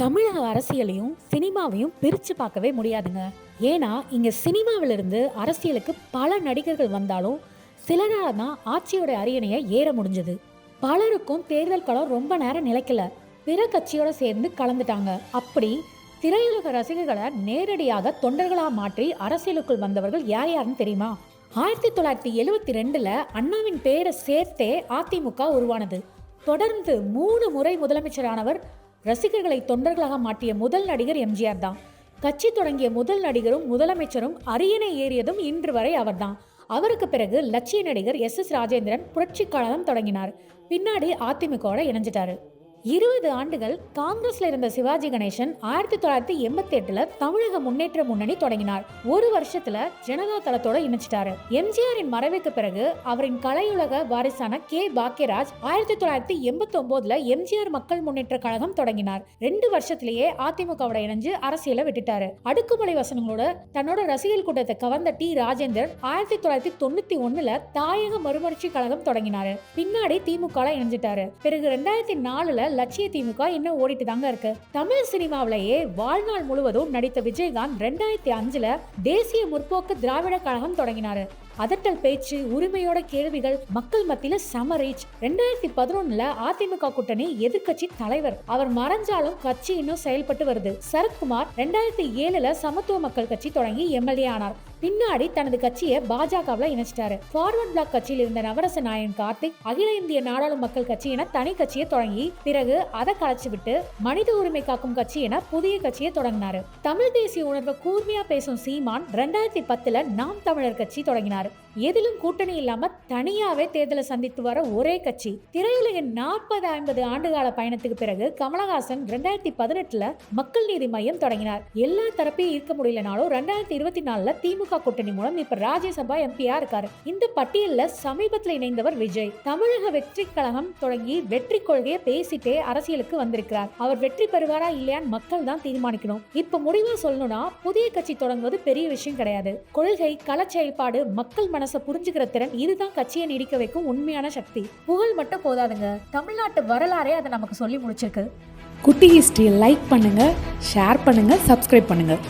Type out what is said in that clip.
தமிழக அரசியலையும் சினிமாவையும் பிரித்து பார்க்கவே முடியாதுங்க. ஏன்னா இங்கே சினிமாவிலிருந்து அரசியலுக்கு பல நடிகர்கள் வந்தாலும் சிலரால் தான் ஆட்சியோட அரியணையை ஏற முடிஞ்சது. பலருக்கும் தேர்தல் களம் ரொம்ப நேரம் நிலைக்கல. பிற கட்சியோட சேர்ந்து கலந்துட்டாங்க. அப்படி திரையுலக ரசிகர்களை நேரடியாக தொண்டர்களாக மாற்றி அரசியலுக்குள் வந்தவர்கள் யார் யாருன்னு தெரியுமா? ஆயிரத்தி தொள்ளாயிரத்தி எழுவத்தி ரெண்டில் அண்ணாவின் பேரை சேர்த்தே அதிமுக உருவானது. தொடர்ந்து மூணு முறை முதலமைச்சரானவர் ரசிகர்களை தொண்டர்களாக மாற்றிய முதல் நடிகர் எம்ஜிஆர் தான். கட்சி தொடங்கிய முதல் நடிகரும் முதலமைச்சரும் அரியணை ஏறியதும் இன்று வரை அவர்தான். அவருக்கு பிறகு லட்சிய நடிகர் எஸ் எஸ் ராஜேந்திரன் புரட்சி கழகம் தொடங்கினார். பின்னாடி அதிமுகவோட இணைஞ்சிட்டாரு. இருபது ஆண்டுகள் காங்கிரஸ்ல இருந்த சிவாஜி கணேசன் ஆயிரத்தி தொள்ளாயிரத்தி எண்பத்தி எட்டுல தமிழக முன்னேற்ற முன்னணி தொடங்கினார். ஒரு வருஷத்துல ஜனதா தளத்தோட இணைச்சிட்டாரு எம்ஜிஆரின் மறைவுக்கு பிறகு அவரின் கலையுலக வாரிசான கே பாக்கியராஜ் ஆயிரத்தி தொள்ளாயிரத்தி எண்பத்தி ஒன்பதுல எம்ஜிஆர் மக்கள் முன்னேற்ற கழகம் தொடங்கினார். ரெண்டு வருஷத்திலேயே அதிமுகவோட இணைஞ்சு அரசியலை விட்டுட்டாரு. அடுக்குமலை வசனங்களோட தன்னோட ரசிகர் கூட்டத்தை கவர்ந்த டி ராஜேந்தர் ஆயிரத்தி தொள்ளாயிரத்தி தொண்ணூத்தி ஒண்ணுல தாயக மறுமலர்ச்சி கழகம் தொடங்கினாரு. பின்னாடி திமுக இணைஞ்சிட்டாரு. பிறகு ரெண்டாயிரத்தி நாலுல லட்சிய திமுக இன்னும் ஓடிட்டு தாங்க இருக்கு. தமிழ் சினிமாவிலேயே வாழ்நாள் முழுவதும் நடித்த விஜயகாந்த் ரெண்டாயிரத்தி அஞ்சுல தேசிய முற்போக்கு திராவிட கழகம் தொடங்கினாரு. அதட்டல் பேச்சு உரிமையோட கேள்விகள் மக்கள் மத்தியில சம ரீச் ரெண்டாயிரத்தி பதினொன்னுல அதிமுக கூட்டணி எதிர்க்கட்சி தலைவர். அவர் மறைஞ்சாலும் கட்சி இன்னும் செயல்பட்டு வருது. சரத்குமார் ரெண்டாயிரத்தி ஏழுல சமத்துவ மக்கள் கட்சி தொடங்கி எம்எல்ஏ ஆனார். பின்னாடி தனது கட்சியை பாஜகவில் இணைச்சிட்டாரு. ஃபார்வர்ட் பிளாக் கட்சியில் இருந்த நவரச நாயன் கார்த்திக் அகில இந்திய நாடாளு மக்கள் கட்சி என தனி கட்சியை தொடங்கி பிறகு அதை கலைச்சு விட்டு மனித உரிமை காக்கும் கட்சி என புதிய கட்சியை தொடங்கினாரு. தமிழ் தேசிய உணர்வை கூர்மையா பேசும் சீமான் ரெண்டாயிரத்தி பத்துல நாம் தமிழர் கட்சி தொடங்கினார். எதிலும் கூட்டணி இல்லாம தனியாவே தேர்தலை சந்தித்து வர ஒரே கட்சி. திரையுலகின் நாற்பது ஐம்பது ஆண்டுகால பயணத்துக்கு பிறகு கமலஹாசன் ரெண்டாயிரத்தி பதினெட்டுல மக்கள் நீதி மையம் தொடங்கினார். எல்லா தரப்பையும் இருக்க முடியலனாலும் ரெண்டாயிரத்தி இருபத்தி நாலுல திமுக கூட்டணி மூலம் இப்ப ராஜ்யசபா எம்பியா இருக்காரு. இந்த பட்டியல்ல சமீபத்தில் இணைந்தவர் விஜய். தமிழக வெற்றி கழகம் தொடங்கி வெற்றி கொள்கையை பேசிட்டே அரசியலுக்கு வந்திருக்கிறார். அவர் வெற்றி பெறுவாரா இல்லையான்னு மக்கள் தான் தீர்மானிக்கணும். இப்ப முடிவா சொல்லணும்னா புதிய கட்சி தொடங்குவது பெரிய விஷயம் கிடையாது. கொள்கை கள செயல்பாடு மக்கள் மனசை புரிஞ்சுக்கிற திறன் இதுதான் கட்சியை நீடிக்க வைக்கும் உண்மையான சக்தி. புகழ் மட்டும் போதாதுங்க. தமிழ்நாட்டு வரலாறே அதை நமக்கு சொல்லி முடிச்சிருக்கு. குட்டி ஹிஸ்ட்ரியை லைக் பண்ணுங்கள் ஷேர் பண்ணுங்கள் சப்ஸ்கிரைப் பண்ணுங்கள்